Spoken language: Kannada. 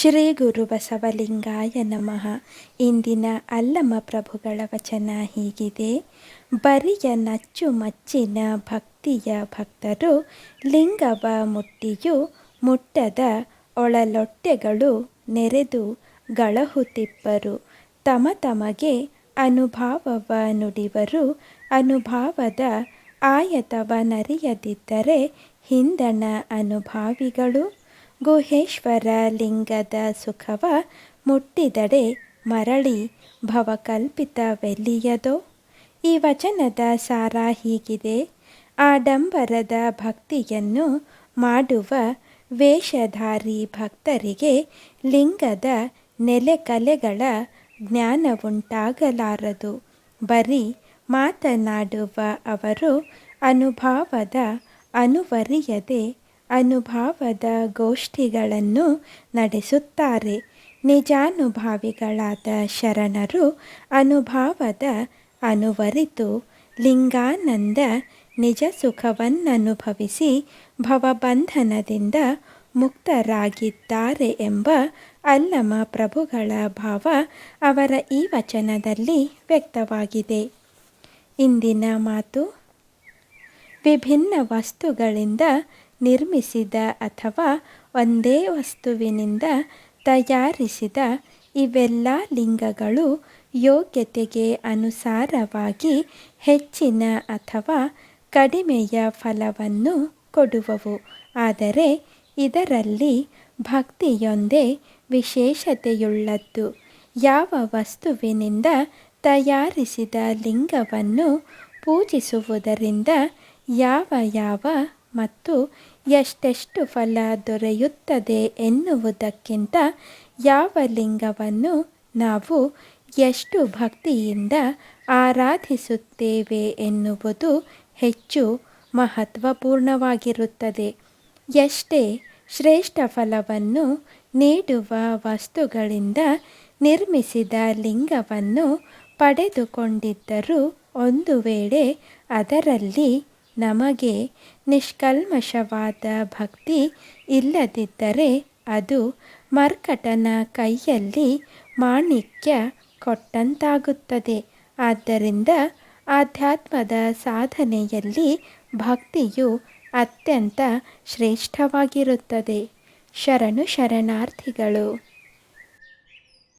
ಶ್ರೀ ಗುರು ಬಸವಲಿಂಗಾಯ ನಮಃ. ಇಂದಿನ ಅಲ್ಲಮ ಪ್ರಭುಗಳ ವಚನ ಹೀಗಿದೆ. ಬರಿಯ ನಚ್ಚು ಮಚ್ಚಿನ ಭಕ್ತಿಯ ಭಕ್ತರು ಲಿಂಗವ ಮುಟ್ಟಿಯು ಮುಟ್ಟದ ಒಳಲೊಟ್ಟೆಗಳು ನೆರೆದು ಗಳಹುತಿಪ್ಪರು. ತಮ ತಮಗೆ ಅನುಭಾವವ ನುಡಿವರು, ಅನುಭಾವದ ಆಯತವ ನರಿಯದಿದ್ದರೆ ಹಿಂದಣ ಅನುಭಾವಿಗಳು. ಗುಹೇಶ್ವರ ಲಿಂಗದ ಸುಖವ ಮುಟ್ಟಿದಡೆ ಮರಳಿ ಭವಕಲ್ಪಿತವೆಲ್ಲಿಯದೋ? ಈ ವಚನದ ಸಾರ ಹೀಗಿದೆ. ಆಡಂಬರದ ಭಕ್ತಿಯನ್ನು ಮಾಡುವ ವೇಷಧಾರಿ ಭಕ್ತರಿಗೆ ಲಿಂಗದ ನೆಲೆಕಲೆಗಳ ಜ್ಞಾನವುಂಟಾಗಲಾರದು. ಬರೀ ಮಾತನಾಡುವ ಅವರು ಅನುಭಾವದ ಅನುವರಿಯದೆ ಅನುಭಾವದ ಗೋಷ್ಠಿಗಳನ್ನು ನಡೆಸುತ್ತಾರೆ. ನಿಜಾನುಭಾವಿಗಳಾದ ಶರಣರು ಅನುಭಾವದ ಅನುವರಿತು. ಲಿಂಗಾನಂದ ನಿಜ ಸುಖವನ್ನನುಭವಿಸಿ ಭವಬಂಧನದಿಂದ ಮುಕ್ತರಾಗಿದ್ದಾರೆ ಎಂಬ ಅಲ್ಲಮ ಪ್ರಭುಗಳ ಭಾವ ಅವರ ಈ ವಚನದಲ್ಲಿ ವ್ಯಕ್ತವಾಗಿದೆ. ಇಂದಿನ ಮಾತು ವಿಭಿನ್ನ ವಸ್ತುಗಳಿಂದ ನಿರ್ಮಿಸಿದ ಅಥವಾ ಒಂದೇ ವಸ್ತುವಿನಿಂದ ತಯಾರಿಸಿದ ಇವೆಲ್ಲ ಲಿಂಗಗಳು ಯೋಗ್ಯತೆಗೆ ಅನುಸಾರವಾಗಿ ಹೆಚ್ಚಿನ ಅಥವಾ ಕಡಿಮೆಯ ಫಲವನ್ನು ಕೊಡುವವು. ಆದರೆ ಇದರಲ್ಲಿ ಭಕ್ತಿಯೊಂದೇ ವಿಶೇಷತೆಯುಳ್ಳದ್ದು. ಯಾವ ವಸ್ತುವಿನಿಂದ ತಯಾರಿಸಿದ ಲಿಂಗವನ್ನು ಪೂಜಿಸುವುದರಿಂದ ಯಾವ ಯಾವ ಮತ್ತು ಎಷ್ಟೆಷ್ಟು ಫಲ ದೊರೆಯುತ್ತದೆ ಎನ್ನುವುದಕ್ಕಿಂತ ಯಾವ ಲಿಂಗವನ್ನು ನಾವು ಎಷ್ಟು ಭಕ್ತಿಯಿಂದ ಆರಾಧಿಸುತ್ತೇವೆ ಎನ್ನುವುದು ಹೆಚ್ಚು ಮಹತ್ವಪೂರ್ಣವಾಗಿರುತ್ತದೆ. ಎಷ್ಟೇ ಶ್ರೇಷ್ಠ ಫಲವನ್ನು ನೀಡುವ ವಸ್ತುಗಳಿಂದ ನಿರ್ಮಿಸಿದ ಲಿಂಗವನ್ನು ಪಡೆದುಕೊಂಡಿದ್ದರೂ ಒಂದು ವೇಳೆ ಅದರಲ್ಲಿ ನಮಗೆ ನಿಷ್ಕಲ್ಮಶವಾದ ಭಕ್ತಿ ಇಲ್ಲದಿದ್ದರೆ ಅದು ಮರ್ಕಟನ ಕೈಯಲ್ಲಿ ಮಾಣಿಕ್ಯ ಕೊಟ್ಟಂತಾಗುತ್ತದೆ. ಆದ್ದರಿಂದ ಆಧ್ಯಾತ್ಮದ ಸಾಧನೆಯಲ್ಲಿ ಭಕ್ತಿಯು ಅತ್ಯಂತ ಶ್ರೇಷ್ಠವಾಗಿರುತ್ತದೆ. ಶರಣು ಶರಣಾರ್ಥಿಗಳು.